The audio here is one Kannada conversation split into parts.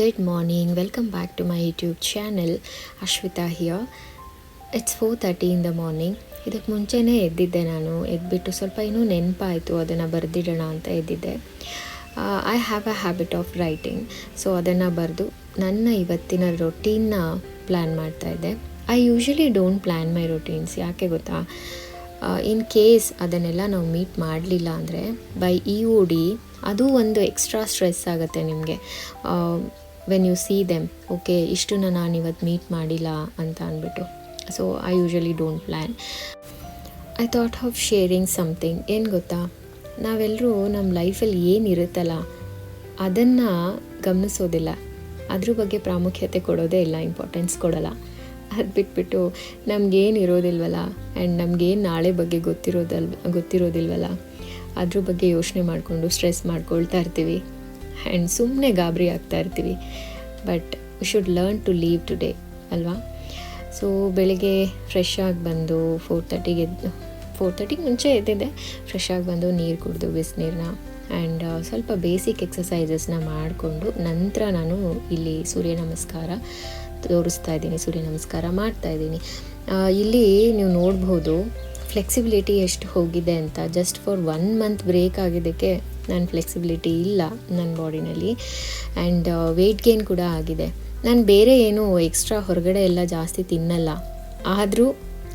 Good morning. Welcome back to my YouTube channel. Ashwita here. It's four thirty in the morning ಇದಕ್ಕೆ ಮುಂಚೆನೇ ಎದ್ದಿದ್ದೆ ನಾನು. ಎದ್ಬಿಟ್ಟು ಸ್ವಲ್ಪ ಇನ್ನೂ ನೆನಪಾಯಿತು. ಅದನ್ನು ಬರೆದಿಡೋಣ ಅಂತ ಎದ್ದಿದ್ದೆ. I have a habit of writing so ಅದನ್ನು ಬರೆದು ನನ್ನ ಇವತ್ತಿನ ರೊಟೀನ್ನ ಪ್ಲ್ಯಾನ್ ಮಾಡ್ತಾಯಿದ್ದೆ I usually don't plan my routines ಯಾಕೆ ಗೊತ್ತಾ? ಇನ್ ಕೇಸ್ ಅದನ್ನೆಲ್ಲ ನಾವು ಮೀಟ್ ಮಾಡಲಿಲ್ಲ ಅಂದರೆ ಬೈ ಇ ಒ ಡಿ ಅದು ಒಂದು ಎಕ್ಸ್ಟ್ರಾ ಸ್ಟ್ರೆಸ್ ಆಗುತ್ತೆ ನಿಮಗೆ. When you see them okay ಇಷ್ಟನ್ನ ನಾನು ಇವತ್ತು ಮೀಟ್ ಮಾಡಿಲ್ಲ ಅಂತ ಅಂದ್ಬಿಟ್ಟು. So I usually don't plan I thought of sharing something ಏನು ಗೊತ್ತಾ? ನಾವೆಲ್ಲರೂ ನಮ್ಮ ಲೈಫಲ್ಲಿ ಏನಿರುತ್ತಲ್ಲ ಅದನ್ನು ಗಮನಿಸೋದಿಲ್ಲ. ಅದ್ರ ಬಗ್ಗೆ ಪ್ರಾಮುಖ್ಯತೆ ಕೊಡೋದೇ ಇಲ್ಲ ಇಂಪಾರ್ಟೆನ್ಸ್ ಕೊಡಲ್ಲ. ಅದು ಬಿಟ್ಬಿಟ್ಟು ನಮಗೇನು ಇರೋದಿಲ್ವಲ್ಲ ಆ್ಯಂಡ್ ನಮಗೇನು ನಾಳೆ ಬಗ್ಗೆ ಗೊತ್ತಿರೋದಲ್, ಗೊತ್ತಿರೋದಿಲ್ವಲ್ಲ, ಅದ್ರ ಬಗ್ಗೆ ಯೋಚನೆ ಮಾಡಿಕೊಂಡು ಸ್ಟ್ರೆಸ್ ಮಾಡ್ಕೊಳ್ತಾ ಇರ್ತೀವಿ. ಆ್ಯಂಡ್ ಸುಮ್ಮನೆ ಗಾಬರಿ ಆಗ್ತಾ ಇರ್ತೀವಿ. But we should learn to live today ಅಲ್ವಾ? ಸೊ ಬೆಳಿಗ್ಗೆ ಫ್ರೆಶ್ ಆಗಿ ಬಂದು ಫೋರ್ ತರ್ಟಿಗೆ ಎದ್ದು ಫೋರ್ ತರ್ಟಿಗೆ ಮುಂಚೆ ಎದ್ದಿದ್ದೆ. ಫ್ರೆಶ್ ಆಗಿ ಬಂದು ನೀರು ಕುಡಿದು ಬಿಸಿನೀರನ್ನ ಆ್ಯಂಡ್ ಸ್ವಲ್ಪ ಬೇಸಿಕ್ ಎಕ್ಸಸೈಸಸ್ನ ಮಾಡಿಕೊಂಡು ನಂತರ ನಾನು ಇಲ್ಲಿ ಸೂರ್ಯ ನಮಸ್ಕಾರ ತೋರಿಸ್ತಾ ಇದ್ದೀನಿ, ಸೂರ್ಯ ನಮಸ್ಕಾರ ಮಾಡ್ತಾ ಇದ್ದೀನಿ. ಇಲ್ಲಿ ನೀವು ನೋಡ್ಬೋದು ಫ್ಲೆಕ್ಸಿಬಿಲಿಟಿ ಎಷ್ಟು ಹೋಗಿದೆ ಅಂತ. Just for one month break ಆಗಿದ್ದಕ್ಕೆ ನನ್ನ ಫ್ಲೆಕ್ಸಿಬಿಲಿಟಿ ಇಲ್ಲ ನನ್ನ ಬಾಡಿನಲ್ಲಿ ಆ್ಯಂಡ್ ವೆಯ್ಟ್ ಗೇನ್ ಕೂಡ ಆಗಿದೆ. ನಾನು ಬೇರೆ ಏನು ಎಕ್ಸ್ಟ್ರಾ ಹೊರಗಡೆ ಎಲ್ಲ ಜಾಸ್ತಿ ತಿನ್ನಲ್ಲ. ಆದರೂ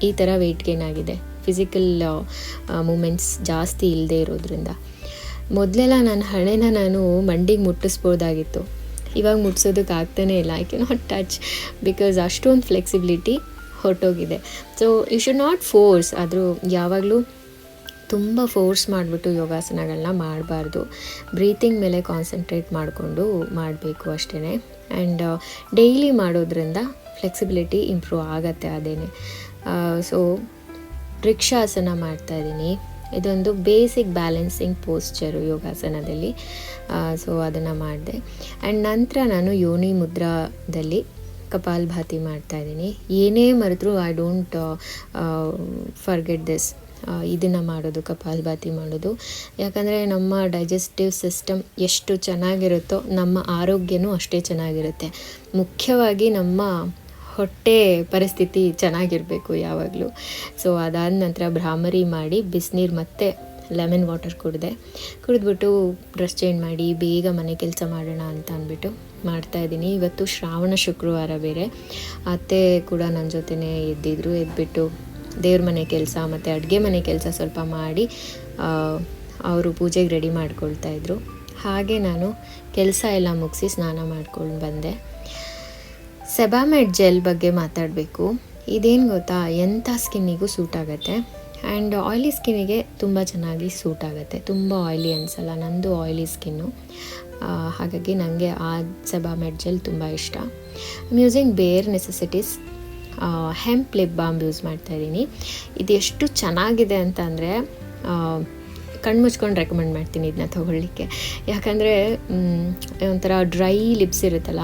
ಈ ಥರ ವೆಯ್ಟ್ ಗೇನ್ ಆಗಿದೆ. ಫಿಸಿಕಲ್ ಮೂಮೆಂಟ್ಸ್ ಜಾಸ್ತಿ ಇಲ್ಲದೆ ಇರೋದ್ರಿಂದ. ಮೊದಲೆಲ್ಲ ನನ್ನ ಹಣೆನ ನಾನು ಮಂಡಿಗೆ ಮುಟ್ಟಿಸ್ಬೋದಾಗಿತ್ತು. ಇವಾಗ ಮುಟ್ಸೋದಕ್ಕೆ ಆಗ್ತಾನೇ ಇಲ್ಲ. I can not touch because ಅಷ್ಟೊಂದು flexibility ಹೊರಟೋಗಿದೆ. So you should not force ಆದರೂ ಯಾವಾಗಲೂ ತುಂಬ ಫೋರ್ಸ್ ಮಾಡಿಬಿಟ್ಟು ಯೋಗಾಸನಗಳನ್ನ ಮಾಡಬಾರ್ದು. ಬ್ರೀತಿಂಗ್ ಮೇಲೆ ಕಾನ್ಸಂಟ್ರೇಟ್ ಮಾಡಿಕೊಂಡು ಮಾಡಬೇಕು ಅಷ್ಟೇ ಆ್ಯಂಡ್ ಡೈಲಿ ಮಾಡೋದ್ರಿಂದ ಫ್ಲೆಕ್ಸಿಬಿಲಿಟಿ ಇಂಪ್ರೂವ್ ಆಗತ್ತೆ ಅದೇನೆ. ಸೊ ವೃಕ್ಷಾಸನ ಮಾಡ್ತಾಯಿದ್ದೀನಿ ಇದೊಂದು ಬೇಸಿಕ್ ಬ್ಯಾಲೆನ್ಸಿಂಗ್ ಪೋಸ್ಚರು ಯೋಗಾಸನದಲ್ಲಿ. ಸೊ ಅದನ್ನು ಮಾಡಿದೆ. ಆ್ಯಂಡ್ ನಂತರ ನಾನು ಯೋನಿ ಮುದ್ರಾದಲ್ಲಿ ಕಪಾಲ್ಭಾತಿ ಮಾಡ್ತಾಯಿದ್ದೀನಿ ಏನೇ ಮರೆತರೂ ಐ ಡೋಂಟ್ ಫರ್ಗೆಟ್ ದಿಸ್ ಇದನ್ನು ಮಾಡೋದು ಕಪಾಲ್ಭಾತಿ ಮಾಡೋದು. ಯಾಕಂದರೆ ನಮ್ಮ ಡೈಜೆಸ್ಟಿವ್ ಸಿಸ್ಟಮ್ ಎಷ್ಟು ಚೆನ್ನಾಗಿರುತ್ತೋ, ನಮ್ಮ ಆರೋಗ್ಯನೂ ಅಷ್ಟೇ ಚೆನ್ನಾಗಿರುತ್ತೆ. ಮುಖ್ಯವಾಗಿ ನಮ್ಮ ಹೊಟ್ಟೆ ಪರಿಸ್ಥಿತಿ ಚೆನ್ನಾಗಿರಬೇಕು ಯಾವಾಗಲೂ. ಸೊ ಅದಾದ ನಂತರ ಭ್ರಾಮರಿ ಮಾಡಿ ಬಿಸಿನೀರು ಮತ್ತು ಲೆಮನ್ ವಾಟರ್ ಕುಡಿದೆ. ಕುಡಿದ್ಬಿಟ್ಟು ಡ್ರೆಸ್ ಚೇಂಜ್ ಮಾಡಿ, ಬೇಗ ಮನೆ ಕೆಲಸ ಮಾಡೋಣ ಅಂತ ಅಂದ್ಬಿಟ್ಟು ಮಾಡ್ತಾಯಿದ್ದೀನಿ ಇವತ್ತು ಶ್ರಾವಣ ಶುಕ್ರವಾರ ಬೇರೆ. ಅತ್ತೆ ಕೂಡ ನನ್ನ ಜೊತೆನೇ ಎದ್ದಿದ್ರು, ಎದ್ಬಿಟ್ಟು ದೇವ್ರ ಮನೆ ಕೆಲಸ ಮತ್ತು ಅಡುಗೆ ಮನೆ ಕೆಲಸ ಸ್ವಲ್ಪ ಮಾಡಿ ಅವರು ಪೂಜೆಗೆ ರೆಡಿ ಮಾಡ್ಕೊಳ್ತಾಯಿದ್ರು ಹಾಗೆ ನಾನು ಕೆಲಸ ಎಲ್ಲ ಮುಗಿಸಿ ಸ್ನಾನ ಮಾಡ್ಕೊಂಡು ಬಂದೆ. ಸೆಬಾಮೆಡ್ ಜೆಲ್ ಬಗ್ಗೆ ಮಾತಾಡಬೇಕು. ಇದೇನು ಗೊತ್ತಾ, ಎಂಥ ಸ್ಕಿನ್ನಿಗೂ ಸೂಟ್ ಆಗುತ್ತೆ. ಆ್ಯಂಡ್ ಆಯ್ಲಿ ಸ್ಕಿನ್ನಿಗೆ ತುಂಬ ಚೆನ್ನಾಗಿ ಸೂಟ್ ಆಗುತ್ತೆ. ತುಂಬ ಆಯ್ಲಿ ಅನಿಸಲ್ಲ, ನಂದು ಆಯ್ಲಿ ಸ್ಕಿನ್ನು ಹಾಗಾಗಿ ನನಗೆ ಆ ಸೆಬಾಮೆಡ್ ಜೆಲ್ ತುಂಬ ಇಷ್ಟ. Musing bare necessities hemp lip bomb use ಮಾಡ್ತಾಯಿದ್ದೀನಿ ಇದು ಎಷ್ಟು ಚೆನ್ನಾಗಿದೆ ಅಂತ ಅಂದರೆ ಕಣ್ಣು ಮುಚ್ಕೊಂಡು ರೆಕಮೆಂಡ್ ಮಾಡ್ತೀನಿ ಇದನ್ನ ತೊಗೊಳ್ಳಿಕ್ಕೆ. ಯಾಕಂದರೆ ಒಂಥರ ಡ್ರೈ ಲಿಪ್ಸ್ ಇರುತ್ತಲ್ಲ,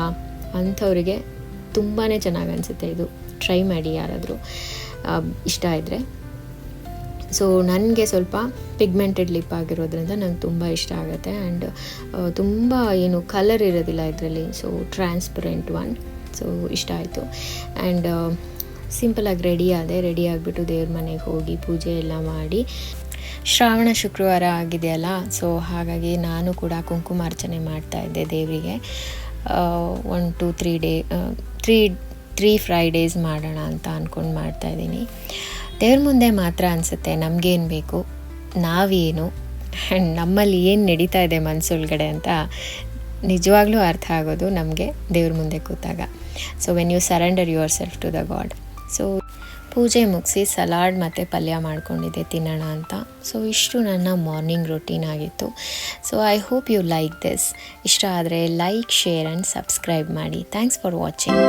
ಅಂಥವ್ರಿಗೆ ತುಂಬಾ ಚೆನ್ನಾಗಿ ಅನಿಸುತ್ತೆ ಇದು. ಟ್ರೈ ಮಾಡಿ ಯಾರಾದರೂ ಇಷ್ಟ ಇದ್ದರೆ ಸೊ ನನಗೆ ಸ್ವಲ್ಪ ಪಿಗ್ಮೆಂಟೆಡ್ ಲಿಪ್ ಆಗಿರೋದ್ರಿಂದ ನಂಗೆ ತುಂಬ ಇಷ್ಟ ಆಗುತ್ತೆ. ಆ್ಯಂಡ್ ತುಂಬ ಏನು ಕಲರ್ ಇರೋದಿಲ್ಲ ಇದರಲ್ಲಿ. ಸೊ ಟ್ರಾನ್ಸ್ಪರೆಂಟ್ ಒನ್ ಸೊ ಇಷ್ಟ ಆಯಿತು. ಆ್ಯಂಡ್ ಸಿಂಪಲಾಗಿ ರೆಡಿ ಆದೆ. ರೆಡಿ ಆಗಿಬಿಟ್ಟು ದೇವ್ರ ಮನೆಗೆ ಹೋಗಿ ಪೂಜೆ ಎಲ್ಲ ಮಾಡಿ. ಶ್ರಾವಣ ಶುಕ್ರವಾರ ಆಗಿದೆಯಲ್ಲ ಸೊ ಹಾಗಾಗಿ ನಾನು ಕೂಡ ಕುಂಕುಮಾರ್ಚನೆ ಮಾಡ್ತಾಯಿದ್ದೆ ದೇವರಿಗೆ. One two three day three three Fridays ಮಾಡೋಣ ಅಂತ ಅಂದ್ಕೊಂಡು ಮಾಡ್ತಾಯಿದ್ದೀನಿ ದೇವ್ರ ಮುಂದೆ ಮಾತ್ರ ಅನಿಸುತ್ತೆ ನಮಗೇನು ಬೇಕು, ನಾವೇನು ಆ್ಯಂಡ್ ನಮ್ಮಲ್ಲಿ ಏನು ನಡೀತಾ ಇದೆ ಮನಸ್ಸೊಳಗಡೆ ಅಂತ ನಿಜವಾಗ್ಲೂ ಅರ್ಥ ಆಗೋದು ನಮಗೆ ದೇವ್ರ ಮುಂದೆ ಕೂತಾಗ. So when you surrender yourself to the god so ಪೂಜೆ ಮುಗಿಸಿ ಸಲಾಡ್ ಮತ್ತು ಪಲ್ಯ ಮಾಡ್ಕೊಂಡಿದ್ದೆ, ತಿನ್ನೋಣ ಅಂತ. ಸೊ ಇಷ್ಟು ನನ್ನ ಮಾರ್ನಿಂಗ್ ರೊಟೀನ್ ಆಗಿತ್ತು. So I hope you like this ಇಷ್ಟ ಆದರೆ ಲೈಕ್ ಶೇರ್ ಆ್ಯಂಡ್ ಸಬ್ಸ್ಕ್ರೈಬ್ ಮಾಡಿ. Thanks for watching